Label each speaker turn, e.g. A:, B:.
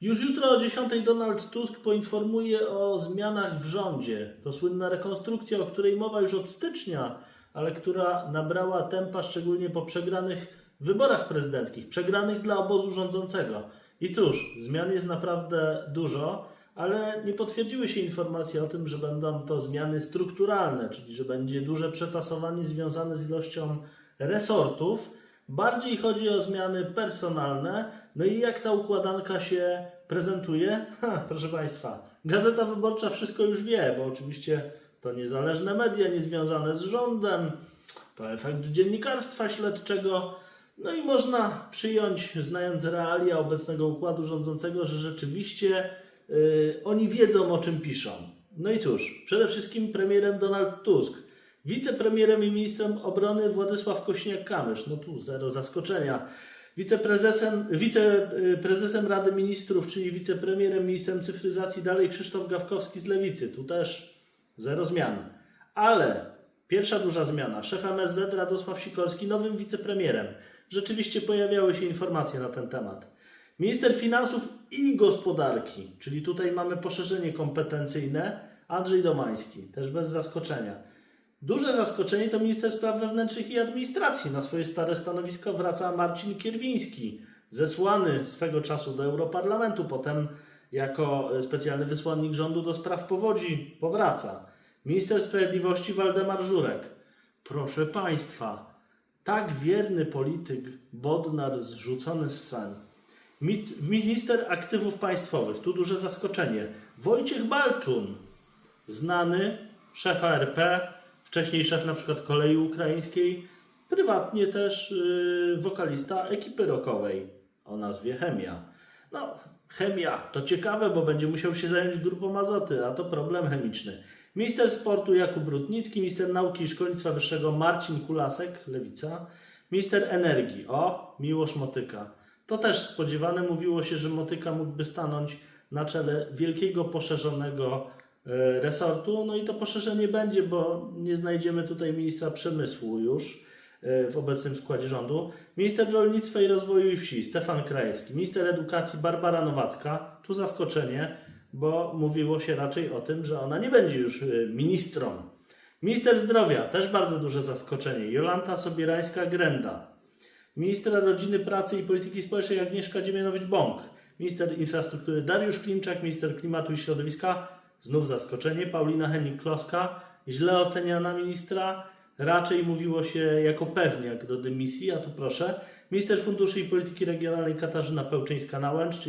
A: Już jutro o 10 Donald Tusk poinformuje o zmianach w rządzie. To słynna rekonstrukcja, o której mowa już od stycznia, ale która nabrała tempa szczególnie po przegranych wyborach prezydenckich, przegranych dla obozu rządzącego. I cóż, zmian jest naprawdę dużo, ale nie potwierdziły się informacje o tym, że będą to zmiany strukturalne, czyli że będzie duże przetasowanie związane z ilością resortów. Bardziej chodzi o zmiany personalne. No i jak ta układanka się prezentuje? Ha, proszę Państwa, Gazeta Wyborcza wszystko już wie, bo oczywiście to niezależne media, niezwiązane z rządem, to efekt dziennikarstwa śledczego. No i można przyjąć, znając realia obecnego układu rządzącego, że rzeczywiście yy, oni wiedzą o czym piszą. No i cóż, przede wszystkim premierem Donald Tusk, wicepremierem i ministrem obrony Władysław Kośniak-Kamysz. No tu zero zaskoczenia. Wiceprezesem, wiceprezesem Rady Ministrów, czyli wicepremierem, ministrem cyfryzacji dalej Krzysztof Gawkowski z Lewicy. Tu też zero zmian. Ale pierwsza duża zmiana. Szef MSZ Radosław Sikorski nowym wicepremierem. Rzeczywiście pojawiały się informacje na ten temat. Minister Finansów i Gospodarki, czyli tutaj mamy poszerzenie kompetencyjne, Andrzej Domański, też bez zaskoczenia. Duże zaskoczenie to minister spraw wewnętrznych i administracji. Na swoje stare stanowisko wraca Marcin Kierwiński, zesłany swego czasu do Europarlamentu, potem jako specjalny wysłannik rządu do spraw powodzi powraca. Minister Sprawiedliwości Waldemar Żurek. Proszę Państwa, tak wierny polityk Bodnar zrzucony z sen. Minister Aktywów Państwowych, tu duże zaskoczenie. Wojciech Balczun, znany szefa RP, wcześniej szef na przykład kolei ukraińskiej, prywatnie też yy, wokalista ekipy rockowej o nazwie Chemia. No, chemia to ciekawe, bo będzie musiał się zająć grupą azoty, a to problem chemiczny. Minister sportu Jakub Rutnicki, minister nauki i szkolnictwa wyższego Marcin Kulasek, lewica, minister energii, o, Miłosz Motyka. To też spodziewane, mówiło się, że Motyka mógłby stanąć na czele wielkiego, poszerzonego resortu. No i to poszerzenie będzie, bo nie znajdziemy tutaj ministra przemysłu już e, w obecnym składzie rządu. Minister rolnictwa i rozwoju wsi Stefan Krajewski. Minister edukacji Barbara Nowacka. Tu zaskoczenie, bo mówiło się raczej o tym, że ona nie będzie już e, ministrą. Minister zdrowia, też bardzo duże zaskoczenie. Jolanta Sobierańska-Grenda. Minister Rodziny, Pracy i Polityki Społecznej Agnieszka Dziemianowicz-Bąk. Minister Infrastruktury Dariusz Klimczak. Minister Klimatu i Środowiska. Znów zaskoczenie. Paulina Henning-Kloska. Źle oceniana ministra. Raczej mówiło się jako pewniak do dymisji, a tu proszę. Minister Funduszy i Polityki Regionalnej Katarzyna Pełczyńska-Nałęcz, czyli